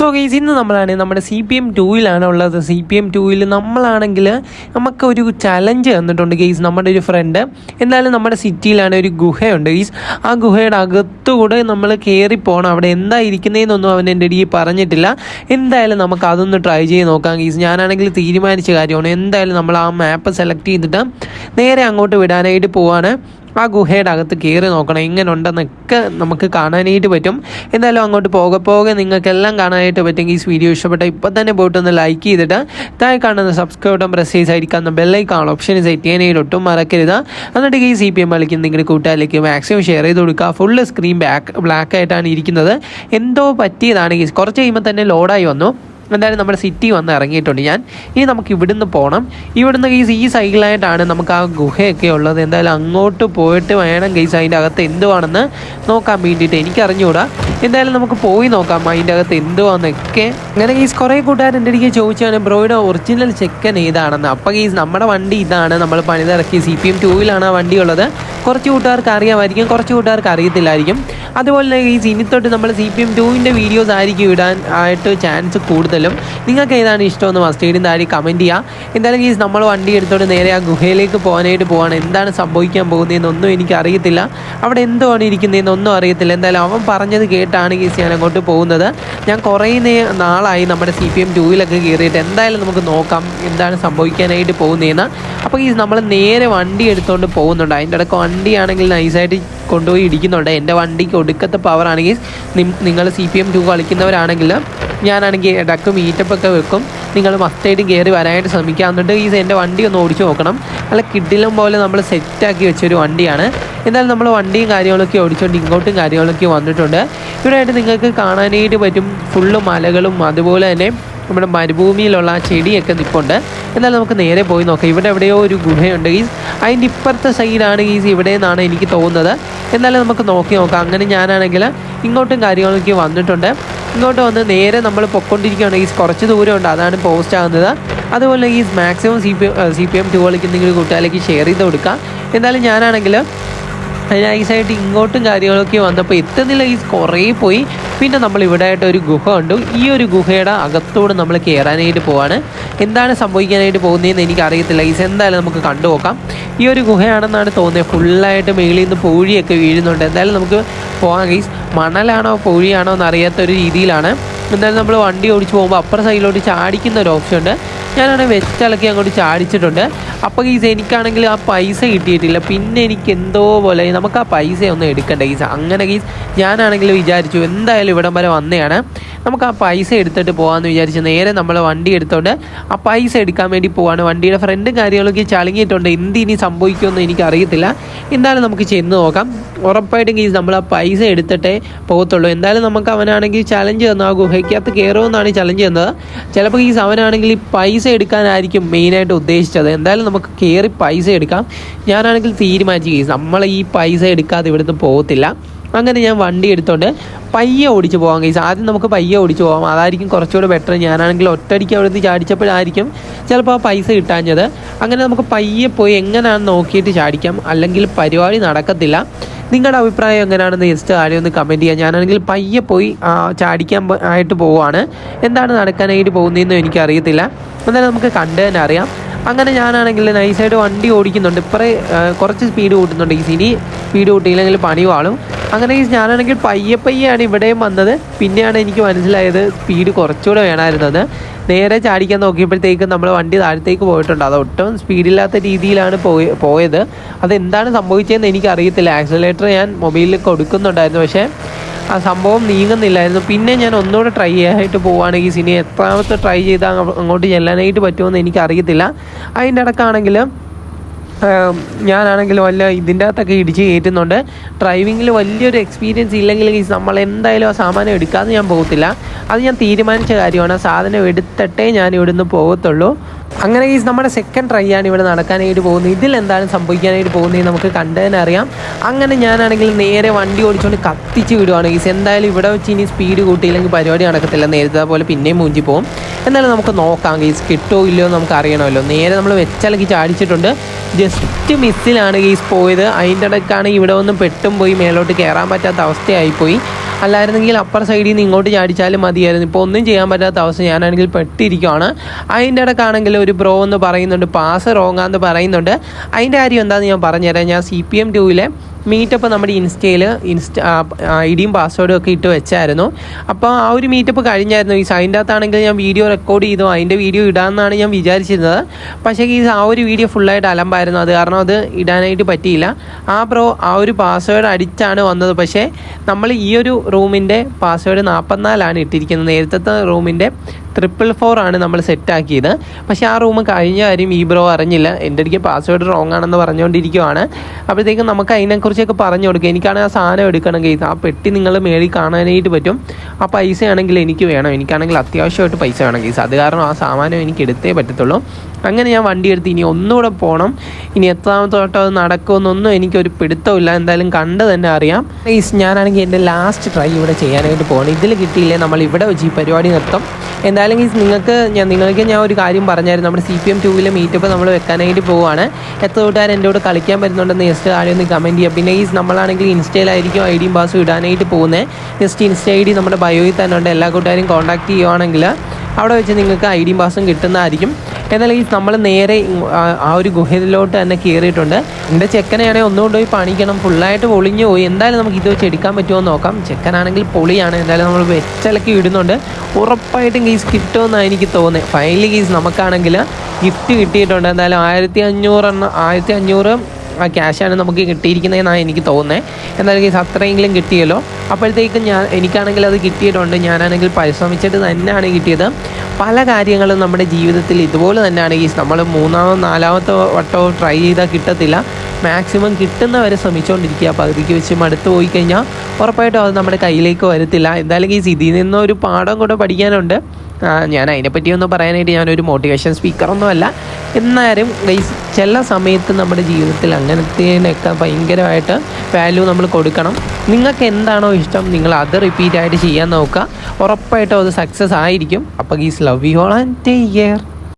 So guys ഇന്ന് നമ്മളാണ് നമ്മുടെ സി പി എം ടൂയിലാണ് ഉള്ളത്. സി പി എം ടൂയിൽ നമ്മളാണെങ്കിൽ നമുക്ക് ഒരു ചലഞ്ച് തന്നിട്ടുണ്ട് ഗെയ്സ് നമ്മുടെ ഒരു ഫ്രണ്ട് എന്തായാലും നമ്മുടെ സിറ്റിയിലാണ് ഒരു ഗുഹയുണ്ട് ഗെയ്സ് ആ ഗുഹയുടെ അകത്തുകൂടെ നമ്മൾ കയറി പോകണം അവിടെ എന്താ ഇരിക്കുന്നതെന്നൊന്നും അവൻ എന്റെ ഇടയിൽ പറഞ്ഞിട്ടില്ല. എന്തായാലും നമുക്ക് അതൊന്ന് ട്രൈ ചെയ്ത് നോക്കാം ഗെയ്സ് ഞാനാണെങ്കിൽ തീരുമാനിച്ച കാര്യമാണ്. എന്തായാലും നമ്മൾ ആ മാപ്പ് സെലക്ട് ചെയ്തിട്ട് നേരെ അങ്ങോട്ട് വിടാനായിട്ട് പോവാണ്. ആ ഗുഹയുടെ അകത്ത് കയറി നോക്കണം. ഇങ്ങനെ ഉണ്ടെന്നൊക്കെ നമുക്ക് കാണാനായിട്ട് പറ്റും. എന്തായാലും അങ്ങോട്ട് പോകെ പോകെ നിങ്ങൾക്കെല്ലാം കാണാനായിട്ട് പറ്റും. ഈ വീഡിയോ ഇഷ്ടപ്പെട്ട ഇപ്പം തന്നെ പോയിട്ടൊന്ന് ലൈക്ക് ചെയ്തിട്ട് താഴെ കാണുന്ന സബ്സ്ക്രൈബ് ബട്ടൺ പ്രസ് ചെയ്ത് സൈഡിൽ ബെല്ലൈക്കാണ് ഓപ്ഷൻ സെറ്റ് ചെയ്യാനായിട്ട് ഒട്ടും മറക്കരുത്. എന്നിട്ട് ഈ സി പി എം കളിക്കുന്ന നിങ്ങളുടെ കൂട്ടുകാരിലേക്ക് മാക്സിമം ഷെയർ ചെയ്ത് കൊടുക്കുക. ഫുള്ള് സ്ക്രീൻ ബ്ലാക്ക് ആയിട്ടാണ് ഇരിക്കുന്നത്. എന്തോ പറ്റിയതാണ്. കുറച്ച് കഴിയുമ്പോൾ തന്നെ ലോഡായി വന്നു. എന്തായാലും നമ്മുടെ സിറ്റി വന്ന് ഇറങ്ങിയിട്ടുണ്ട്. ഞാൻ ഇനി നമുക്ക് ഇവിടുന്ന് പോകണം ഇവിടുന്ന് ഗൈസ് ഈ സൈഡിലായിട്ടാണ് നമുക്ക് ആ ഗുഹയൊക്കെ ഉള്ളത്. എന്തായാലും അങ്ങോട്ട് പോയിട്ട് വേണം ഗൈസ് അതിന്റെ അകത്ത് എന്തുവാണെന്ന് നോക്കാൻ വേണ്ടിയിട്ട് എനിക്ക് അറിഞ്ഞുകൂടാ എന്തായാലും നമുക്ക് പോയി നോക്കാം അതിന്റെ അകത്ത് എന്തുവാന്നൊക്കെ. അങ്ങനെ ഗൈസ് കുറേ കൂട്ടുകാർ എന്റെ അടുക്ക് ചോദിച്ചാണ് ബ്രോയുടെ ഒറിജിനൽ ചെക്കൻ ഏതാണെന്ന്? അപ്പോൾ ഗൈസ് നമ്മുടെ വണ്ടി ഇതാണ്. നമ്മൾ പണിതിറക്കി സി പി എം ടൂവിലാണ് ആ വണ്ടി ഉള്ളത്. കുറച്ച് കൂട്ടുകാർക്ക് അറിയാമായിരിക്കും കുറച്ച് കൂട്ടുകാർക്ക് അറിയത്തില്ലായിരിക്കും. അതുപോലെ ഈ ഇനി തൊട്ട് നമ്മൾ സി പി എം ടൂവിന്റെ വീഡിയോസ് ആയിരിക്കും ഇടാൻ ആയിട്ട് ചാൻസ് കൂടുതലും. നിങ്ങൾക്ക് ഏതാണ് ഇഷ്ടമെന്ന് മസ്റ്റേഡിന് താഴെ കമന്റ് ചെയ്യുക എന്തായാലും ഈ നമ്മൾ വണ്ടി എടുത്തോണ്ട് നേരെ ആ ഗുഹയിലേക്ക് പോകാനായിട്ട് പോവാണ്. എന്താണ് സംഭവിക്കാൻ പോകുന്നതെന്നൊന്നും എനിക്ക് അറിയത്തില്ല അവിടെ എന്തുമാണ് ഇരിക്കുന്നതെന്നൊന്നും അറിയത്തില്ല. എന്തായാലും അവൻ പറഞ്ഞത് കേട്ടാണ് ഈ ഞാൻ അങ്ങോട്ട് പോകുന്നത്. ഞാൻ കുറേ നാളായി നമ്മുടെ സി പി എം ടൂവിലൊക്കെ കയറിയിട്ട് എന്തായാലും നമുക്ക് നോക്കാം എന്താണ് സംഭവിക്കാനായിട്ട് പോകുന്നതെന്ന് അപ്പോൾ ഈ നമ്മൾ നേരെ വണ്ടി എടുത്തുകൊണ്ട് പോകുന്നുണ്ട്. അതിന്റെ ഇടയ്ക്ക് വണ്ടിയാണെങ്കിൽ നൈസായിട്ട് കൊണ്ടുപോയി ഇടിക്കുന്നുണ്ട്. എന്റെ വണ്ടിക്ക് ഒടുക്കത്തെ പവർ ആണെങ്കിൽ നിങ്ങൾ സി പി എം ടു കളിക്കുന്നവരാണെങ്കിൽ ഞാനാണെങ്കിൽ ഇടയ്ക്ക് മീറ്റപ്പ് ഒക്കെ വെക്കും. നിങ്ങൾ മസ്റ്റായിട്ട് കയറി വരാനായിട്ട് ശ്രമിക്കുക എന്നിട്ട് ഈ എന്റെ വണ്ടി ഒന്ന് ഓടിച്ചു നോക്കണം. നല്ല കിഡിലും പോലെ നമ്മൾ സെറ്റാക്കി വെച്ചൊരു വണ്ടിയാണ്. എന്തായാലും നമ്മൾ വണ്ടിയും കാര്യങ്ങളൊക്കെ ഓടിച്ചുകൊണ്ട് ഇങ്ങോട്ടും കാര്യങ്ങളൊക്കെ വന്നിട്ടുണ്ട്. ഇവിടെയായിട്ട് നിങ്ങൾക്ക് കാണാനായിട്ട് പറ്റും. ഫുള്ള് മലകളും അതുപോലെ തന്നെ നമ്മുടെ മരുഭൂമിയിലുള്ള ആ ചെടിയൊക്കെ നിൽപ്പുണ്ട് എന്നാൽ നമുക്ക് നേരെ പോയി നോക്കാം. ഇവിടെ എവിടെയോ ഒരു ഗുഹയുണ്ട്. ഗീസ് അതിന്റെ ഇപ്പുറത്തെ സൈഡാണ് ഗീസ് ഇവിടെ നിന്നാണ് എനിക്ക് തോന്നുന്നത്. എന്നാലും നമുക്ക് നോക്കി നോക്കാം. അങ്ങനെ ഞാനാണെങ്കിൽ ഇങ്ങോട്ടും കാര്യങ്ങളൊക്കെ വന്നിട്ടുണ്ട്. ഇങ്ങോട്ട് വന്ന് നേരെ നമ്മൾ പൊയ്ക്കൊണ്ടിരിക്കുകയാണ്. ഗീസ് കുറച്ച് ദൂരമുണ്ട്. അതാണ് പോസ്റ്റ് ആകുന്നത്. അതുപോലെ ഈ maximum C P C P M two കളിക്കുന്നെങ്കിൽ കൂട്ടുകാരിലേക്ക് ഷെയർ ചെയ്ത് കൊടുക്കാം. എന്തായാലും ഞാനാണെങ്കിൽ നൈസായിട്ട് ഇങ്ങോട്ടും കാര്യങ്ങളൊക്കെ വന്നപ്പോൾ എത്തുന്നില്ല ഈ കുറേ പോയി. പിന്നെ നമ്മൾ ഇവിടെ ആയിട്ട് ഒരു ഗുഹ ഉണ്ട് ഈ ഒരു ഗുഹയുടെ അകത്തോട് നമ്മൾ കയറാനായിട്ട് പോവാണ്. എന്താണ് സംഭവിക്കാനായിട്ട് പോകുന്നതെന്ന് എനിക്ക് അറിയത്തില്ല ഈസ് എന്തായാലും നമുക്ക് കണ്ടു നോക്കാം. ഈ ഒരു ഗുഹയാണെന്നാണ് തോന്നിയത് ഫുള്ളായിട്ട് മേളിൽ നിന്ന് പൂഴിയൊക്കെ വീഴുന്നുണ്ട്. എന്തായാലും നമുക്ക് പോകാം ഗൈസ്. മണലാണോ പൂഴിയാണോ എന്നറിയാത്ത ഒരു രീതിയിലാണ്. എന്തായാലും നമ്മൾ വണ്ടി ഓടിച്ച് പോകുമ്പോൾ അപ്പുറ സൈഡിലോട്ട് ചാടിക്കുന്ന ഒരു ഓപ്ഷൻ ഉണ്ട്. ഞാനാണെങ്കിൽ വെച്ചിളക്കി അങ്ങോട്ട് ചാടിച്ചിട്ടുണ്ട്. അപ്പോൾ ഗീസ് എനിക്കാണെങ്കിൽ ആ പൈസ കിട്ടിയിട്ടില്ല. പിന്നെ എനിക്ക് എന്തോ പോലെ നമുക്ക് ആ പൈസ ഒന്നും എടുക്കണ്ട ഗീസ്. അങ്ങനെ ഗീസ് ഞാനാണെങ്കിൽ വിചാരിച്ചു എന്തായാലും ഇവിടം വരെ വന്നതാണ്. നമുക്ക് ആ പൈസ എടുത്തിട്ട് പോകാമെന്ന് വിചാരിച്ച് നേരെ നമ്മൾ വണ്ടി എടുത്തോണ്ട് ആ പൈസ എടുക്കാൻ വേണ്ടി പോവാണ്. വണ്ടിയുടെ ഫ്രണ്ടും കാര്യങ്ങളൊക്കെ ചളുങ്ങിയിട്ടുണ്ട്. എന്ത് ഇനി സംഭവിക്കുമെന്ന് എനിക്കറിയത്തില്ല. എന്തായാലും നമുക്ക് ചെന്ന് നോക്കാം. ഉറപ്പായിട്ടും ഗീസ് നമ്മൾ ആ പൈസ എടുത്തിട്ടേ പോകത്തുള്ളൂ. എന്തായാലും നമുക്ക് അവനാണെങ്കിൽ ചലഞ്ച് തന്നു ആ ഗുഹയ്ക്കകത്ത് കയറുമെന്നാണ് ചലഞ്ച് തന്നത്. ചിലപ്പോൾ ഗീസ് അവനാണെങ്കിൽ ഈ പൈസ എടുക്കാനായിരിക്കും മെയിനായിട്ട് ഉദ്ദേശിച്ചത്. എന്തായാലും നമുക്ക് കയറി പൈസ എടുക്കാം. ഞാനാണെങ്കിൽ തീരുമാനിച്ചു ഗീസ് നമ്മൾ ഈ പൈസ എടുക്കാതെ ഇവിടുന്ന് പോകത്തില്ല. അങ്ങനെ ഞാൻ വണ്ടി എടുത്തോണ്ട് പയ്യെ ഓടിച്ച് പോകാം കൈസ് ആദ്യം നമുക്ക് പയ്യെ ഓടിച്ച് പോകാം അതായിരിക്കും കുറച്ചുകൂടെ ബെറ്റർ ഞാനാണെങ്കിൽ ഒറ്റയടിക്ക് അവിടെ നിന്ന് ചാടിച്ചപ്പോഴായിരിക്കും ചിലപ്പോൾ ആ പൈസ കിട്ടാഞ്ഞത്. അങ്ങനെ നമുക്ക് പയ്യെ പോയി എങ്ങനെയാണെന്ന് നോക്കിയിട്ട് ചാടിക്കാം. അല്ലെങ്കിൽ പരിപാടി നടക്കത്തില്ല. നിങ്ങളുടെ അഭിപ്രായം എങ്ങനെയാണെന്ന് ജസ്റ്റ് ആരെയും ഒന്ന് കമന്റ് ചെയ്യാം. ഞാനാണെങ്കിൽ പയ്യെ പോയി ചാടിക്കാൻ ആയിട്ട് പോവുകയാണ്. എന്താണ് നടക്കാനായിട്ട് പോകുന്നതെന്നും എനിക്കറിയത്തില്ല. എന്നാലും നമുക്ക് കണ്ടു തന്നെ അറിയാം. അങ്ങനെ ഞാനാണെങ്കിൽ നൈസായിട്ട് വണ്ടി ഓടിക്കുന്നുണ്ട്. ഇപ്പറേ കുറച്ച് സ്പീഡ് കൂട്ടുന്നുണ്ട്. ഈ സിനി സ്പീഡ് കൂട്ടിയില്ലെങ്കിൽ പണി വാളും. അങ്ങനെ ഞാനാണെങ്കിൽ പയ്യെ പയ്യാണ് ഇവിടെയും വന്നത്. പിന്നെയാണ് എനിക്ക് മനസ്സിലായത് സ്പീഡ് കുറച്ചുകൂടെ വേണമായിരുന്നത് നേരെ ചാടിക്കാൻ നോക്കിയപ്പോഴത്തേക്കും നമ്മൾ വണ്ടി താഴത്തേക്ക് പോയിട്ടുണ്ട്. അത് ഒട്ടും സ്പീഡില്ലാത്ത രീതിയിലാണ് പോയ പോയത്. അതെന്താണ് സംഭവിച്ചതെന്ന് എനിക്കറിയത്തില്ല. ആക്സിലേറ്റർ ഞാൻ മൊബൈലിൽ കൊടുക്കുന്നുണ്ടായിരുന്നു. പക്ഷേ ആ സംഭവം നീങ്ങുന്നില്ലായിരുന്നു. പിന്നെ ഞാൻ ഒന്നുകൂടെ ട്രൈ ചെയ്യാനായിട്ട് പോവുകയാണെങ്കിൽ സിനി എത്രാമത്തെ ട്രൈ ചെയ്താൽ അങ്ങോട്ട് ചെല്ലാനായിട്ട് പറ്റുമെന്ന് എനിക്കറിയത്തില്ല. അതിന്റെ ഇടക്കാണെങ്കിൽ ആം, ഞാനാണെങ്കിൽ വല്ല ഇതിന്റെ അകത്തൊക്കെ ഇടിച്ച് കയറ്റുന്നുണ്ട്. ഡ്രൈവിങ്ങിൽ വലിയൊരു എക്സ്പീരിയൻസ് ഇല്ലെങ്കിൽ നമ്മൾ എന്തായാലും ആ സാധനം എടുക്കാതെ ഞാൻ പോകത്തില്ല. അത് ഞാൻ തീരുമാനിച്ച കാര്യമാണ്. സാധനം എടുത്തിട്ടേ ഞാൻ ഇവിടുന്ന് പോകത്തുള്ളൂ. അങ്ങനെ ഈ നമ്മുടെ സെക്കൻഡ് ട്രൈ ആണ് ഇവിടെ നടക്കാനായിട്ട് പോകുന്നത്. ഇതിൽ എന്താണ് സംഭവിക്കാനായിട്ട് പോകുന്നത് നമുക്ക് കണ്ടതിനെ അറിയാം. അങ്ങനെ ഞാനാണെങ്കിൽ നേരെ വണ്ടി ഓടിച്ചുകൊണ്ട് കത്തിച്ച് വിടുവാണ് ഈസ് എന്തായാലും ഇവിടെ വെച്ച് ഇനി സ്പീഡ് കൂട്ടിയില്ലെങ്കിൽ പരിപാടി നടക്കത്തില്ല. നേരത്തെ പോലെ പിന്നെയും മൂഞ്ചി പോകും എന്നാലും നമുക്ക് നോക്കാം ഗീസ് കിട്ടുമോ ഇല്ലയോ നമുക്ക് അറിയണമല്ലോ. നേരെ നമ്മൾ വെച്ചലക്കി ചാടിച്ചിട്ടുണ്ട്. ജസ്റ്റ് മിസ്സിലാണ് ഗീസ് പോയത്. അതിന്റെ ഇടയ്ക്കാണ് ഇവിടെ ഒന്നും പെട്ടും പോയി മേലോട്ട് കയറാൻ പറ്റാത്ത അവസ്ഥയായിപ്പോയി. അല്ലായിരുന്നെങ്കിൽ അപ്പർ സൈഡിൽ നിന്ന് ഇങ്ങോട്ട് ചാടിച്ചാലും മതിയായിരുന്നു. ഇപ്പോൾ ഒന്നും ചെയ്യാൻ പറ്റാത്ത അവസ്ഥ. ഞാനാണെങ്കിൽ പെട്ടിരിക്കുകയാണ് അതിന്റെ ഇടക്കാണെങ്കിൽ ഒരു ബ്രോ എന്ന് പറയുന്നുണ്ട് പാസ് റോങ്ങാന്ന് പറയുന്നുണ്ട്. അതിന്റെ കാര്യം എന്താണെന്ന് ഞാൻ പറഞ്ഞുതരാം. ഞാൻ സി പി എം ടൂവിലെ മീറ്റപ്പ് നമ്മുടെ ഇൻസ്റ്റയിൽ ഇൻസ്റ്റ ഐ ഡിയും പാസ്വേഡും ഒക്കെ ഇട്ട് വെച്ചായിരുന്നു. അപ്പോൾ ആ ഒരു മീറ്റപ്പ് കഴിഞ്ഞായിരുന്നു. ഈ അതിന്റെ അകത്താണെങ്കിൽ ഞാൻ വീഡിയോ റെക്കോർഡ് ചെയ്തു. അതിന്റെ വീഡിയോ ഇടാമെന്നാണ് ഞാൻ വിചാരിച്ചിരുന്നത്. പക്ഷേ ഈ ആ ഒരു വീഡിയോ ഫുള്ളായിട്ട് അലമ്പായിരുന്നു. അത് കാരണം അത് ഇടാനായിട്ട് പറ്റിയില്ല. ആ പ്രോ ആ ഒരു പാസ്വേഡ് അടിച്ചാണ് വന്നത്. പക്ഷേ നമ്മൾ ഈ ഒരു റൂമിന്റെ പാസ്വേഡ് നാൽപ്പത്തിനാലാണ് ഇട്ടിരിക്കുന്നത്. നേരത്തെ റൂമിന്റെ ട്രിപ്പിൾ ഫോർ ആണ് നമ്മൾ സെറ്റാക്കിയത്. പക്ഷേ ആ റൂം കഴിഞ്ഞ കാര്യം ഈ ബ്രോ അറിഞ്ഞില്ല. എന്റെ അടുക്ക് പാസ്വേഡ് റോങ് ആണെന്ന് പറഞ്ഞുകൊണ്ടിരിക്കുവാണ്. അപ്പോഴത്തേക്കും നമുക്ക് അതിനെക്കുറിച്ചൊക്കെ പറഞ്ഞു കൊടുക്കുക എനിക്കാണെങ്കിൽ ആ സാധനം എടുക്കണമെങ്കിൽ ആ പെട്ടി നിങ്ങൾ മേളിൽ കാണാനായിട്ട് പറ്റും. ആ പൈസയാണെങ്കിൽ എനിക്ക് വേണം. എനിക്കാണെങ്കിൽ അത്യാവശ്യമായിട്ട് പൈസ വേണം കേസ് അത് കാരണം ആ സാമാനം എനിക്ക് എടുത്തേ പറ്റത്തുള്ളൂ. അങ്ങനെ ഞാൻ വണ്ടി എടുത്ത് ഇനി ഒന്നുകൂടെ പോകണം ഇനി എത്രാമത്തെ തൊട്ട് അത് നടക്കുമെന്നൊന്നും എനിക്കൊരു പിടുത്തമില്ല. എന്തായാലും കണ്ട് തന്നെ അറിയാം. പ്ലീസ് ഞാനാണെങ്കിൽ എന്റെ ലാസ്റ്റ് ട്രൈ ഇവിടെ ചെയ്യാനായിട്ട് പോകണം ഇതിൽ കിട്ടിയില്ലേ നമ്മൾ ഇവിടെ വെച്ച് ഈ പരിപാടി നിർത്തും. എന്തായാലും ഈ നിങ്ങൾക്ക് ഞാൻ നിങ്ങൾക്ക് ഞാൻ ഒരു കാര്യം പറഞ്ഞായിരുന്നു. നമ്മുടെ സി പി എം ടൂവിലെ മീറ്റപ്പ് നമ്മൾ വെക്കാനായിട്ട് പോവുകയാണ് എത്ര കൂട്ടുകാർ എന്റെ കൂടെ കളിക്കാൻ പറ്റുന്നുണ്ടെന്ന് ജസ്റ്റ് ആദ്യം ഒന്ന് കമന്റ് ചെയ്യുക. പിന്നെ ഈ നമ്മളാണെങ്കിൽ ഇൻസ്റ്റയിലായിരിക്കും ഐ ഡിയും പാസും ഇടാനായിട്ട് പോകുന്നത് ജസ്റ്റ് ഇൻസ്റ്റ ഐ ഡി നമ്മുടെ ബയോയിൽ തന്നെ ഉണ്ട്. എല്ലാ കൂട്ടുകാരും കോൺടാക്ട് ചെയ്യുവാണെങ്കിൽ അവിടെ വെച്ച് നിങ്ങൾക്ക് ഐ ഡിയും പാസും കിട്ടുന്നതായിരിക്കും. എന്നാൽ ഈ നമ്മൾ നേരെ ആ ഒരു ഗുഹയിലോട്ട് തന്നെ കയറിയിട്ടുണ്ട്. എന്റെ ചെക്കനെയാണെങ്കിൽ ഒന്നുകൊണ്ട് പോയി പണിക്കണം. ഫുള്ളായിട്ട് പൊളിഞ്ഞു പോയി. എന്തായാലും നമുക്ക് ഇത് വെച്ച് എടുക്കാൻ പറ്റുമോ എന്ന് നോക്കാം. ചെക്കനാണെങ്കിൽ പൊളിയാണ്. എന്തായാലും നമ്മൾ വെച്ചലക്കി ഇടുന്നുണ്ട്. ഉറപ്പായിട്ടും ഗീസ് കിട്ടുമെന്നാണ് എനിക്ക് തോന്നുന്നത്. ഫൈനലി ഗീസ് നമുക്കാണെങ്കിൽ ഗിഫ്റ്റ് കിട്ടിയിട്ടുണ്ട്. എന്തായാലും ആയിരത്തി അഞ്ഞൂറെണ്ണം ആയിരത്തി അഞ്ഞൂറ് ആ ക്യാഷാണ് നമുക്ക് കിട്ടിയിരിക്കുന്നതെന്നാണ് എനിക്ക് തോന്നുന്നത്. എന്തായാലും കേസ് അത്രയെങ്കിലും കിട്ടിയല്ലോ. അപ്പോഴത്തേക്കും ഞാൻ എനിക്കാണെങ്കിൽ അത് കിട്ടിയിട്ടുണ്ട്. ഞാനാണെങ്കിൽ പരിശ്രമിച്ചിട്ട് തന്നെയാണ് കിട്ടിയത്. പല കാര്യങ്ങളും നമ്മുടെ ജീവിതത്തിൽ ഇതുപോലെ തന്നെയാണ്. ഈ നമ്മൾ മൂന്നാമോ നാലാമത്തെ വട്ടമോ ട്രൈ ചെയ്താൽ കിട്ടത്തില്ല. മാക്സിമം കിട്ടുന്നവരെ ശ്രമിച്ചുകൊണ്ടിരിക്കുക പകുതിക്ക് വെച്ച് മടുത്ത് പോയി കഴിഞ്ഞാൽ ഉറപ്പായിട്ടും അത് നമ്മുടെ കയ്യിലേക്ക് വരത്തില്ല. എന്തായാലും ഈ ഇതിൽ നിന്നൊരു പാഠം കൂടെ പഠിക്കാനുണ്ട്. ഞാൻ അതിനെപ്പറ്റി ഒന്ന് പറയാനായിട്ട് ഞാനൊരു മോട്ടിവേഷൻ സ്പീക്കറൊന്നുമല്ല എന്നാലും ഗൈസ് ചില സമയത്ത് നമ്മുടെ ജീവിതത്തിൽ അങ്ങനത്തേനൊക്കെ ഭയങ്കരമായിട്ട് വാല്യൂ നമ്മൾ കൊടുക്കണം. നിങ്ങൾക്ക് എന്താണോ ഇഷ്ടം നിങ്ങൾ അത് റിപ്പീറ്റ് ആയിട്ട് ചെയ്യാൻ നോക്കുക. ഉറപ്പായിട്ടും അത് സക്സസ് ആയിരിക്കും. അപ്പോൾ guys love you all and take care